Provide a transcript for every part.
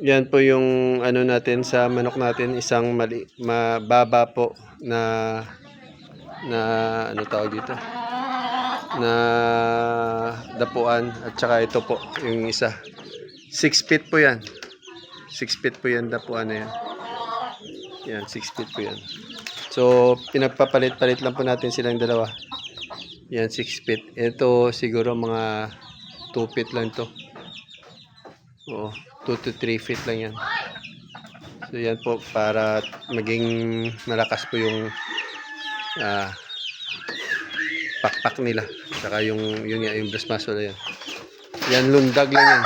Yan po yung ano natin sa manok natin, isang mali, mababa po na na ano tawag dito? Na dapuan at saka ito po yung isa. 6 feet po yan. 6 feet po yan dapuan na yan. Yan, 6 feet po yan. So, pinagpapalit-palit lang po natin silang dalawa. Yan, 6 feet. Ito siguro mga 2 feet lang to. Oo, 2 to 3 feet lang yan. So, yan po para maging malakas po yung ah, pakpak nila. Saka yung, yun yung breast muscle yan. Yan, lundag lang yan.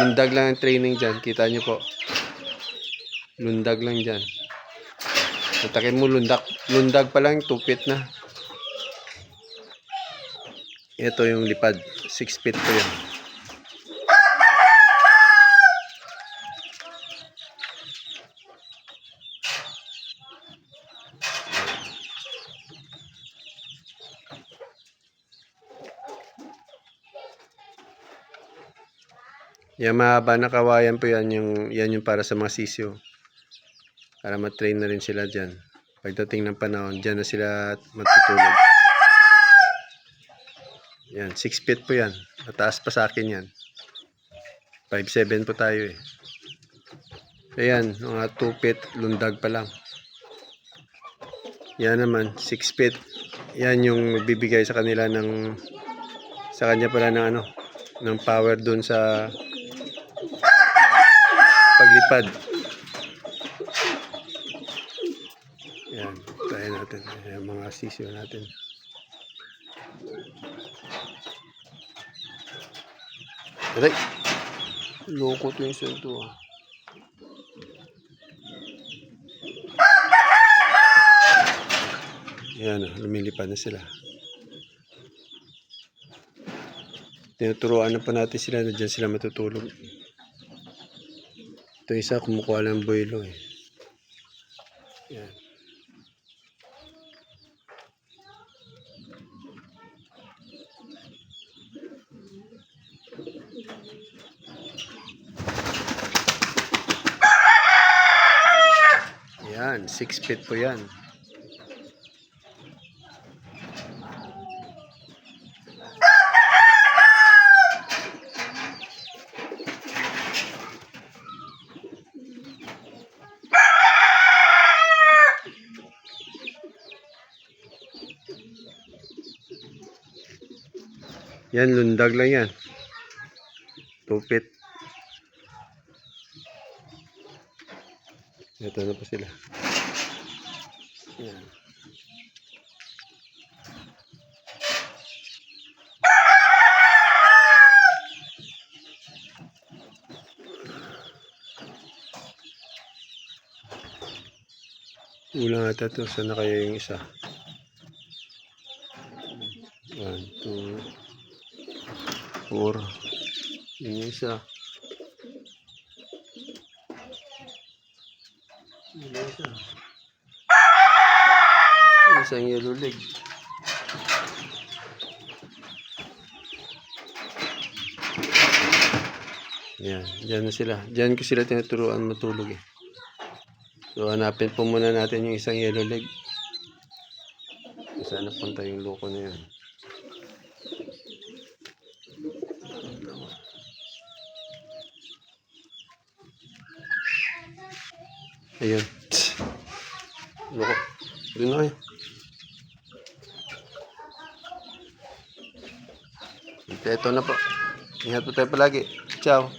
Lundag lang ang training dyan. Kita nyo po. Lundag lang dyan. Atakin mo lundag. Lundag pa lang, 2 feet na. Ito yung lipad. 6 feet po yan. Yan mahaba na kawayan po yan yung, yan yung para sa mga sisyo. Para matrain na rin sila dyan. Pagdating ng panahon, dyan na sila matutulog. Yan, 6 feet po yan. Mataas pa sa akin yan. 5'7 po tayo eh. Ayan, mga 2 feet, lundag pa lang. Yan naman, 6 feet. Yan yung bibigay sa kanila ng sa kanya pala ng ano, ng power dun sa paglipad. Yan, tayo natin. Yan, mga sisyo natin. Aray! Loko to yung sweldo ah. Yan, ah, lumilipad na sila. Tinuturuan na pa natin sila na dyan sila matutulog. Ito isa kumukuha ng boilo eh. Yan. Yan, 6 feet po yan. Yan, lundag lang yan. Tupit. Ito na po sila. Yan. Ulang ata to. Saan na kaya yung isa? One, two, four. Yun yung isa. Yun yung isa. Yung Isang yellow leg. Yan, dyan na sila. Dyan ko sila tinuturuan matulog eh. So hanapin po muna natin yung isang yellow leg. Kung Saan napunta yung loko na yan. Ayun. Loko. Doon na kayo. Ito na po. Ingat po tayo palagi. Ciao.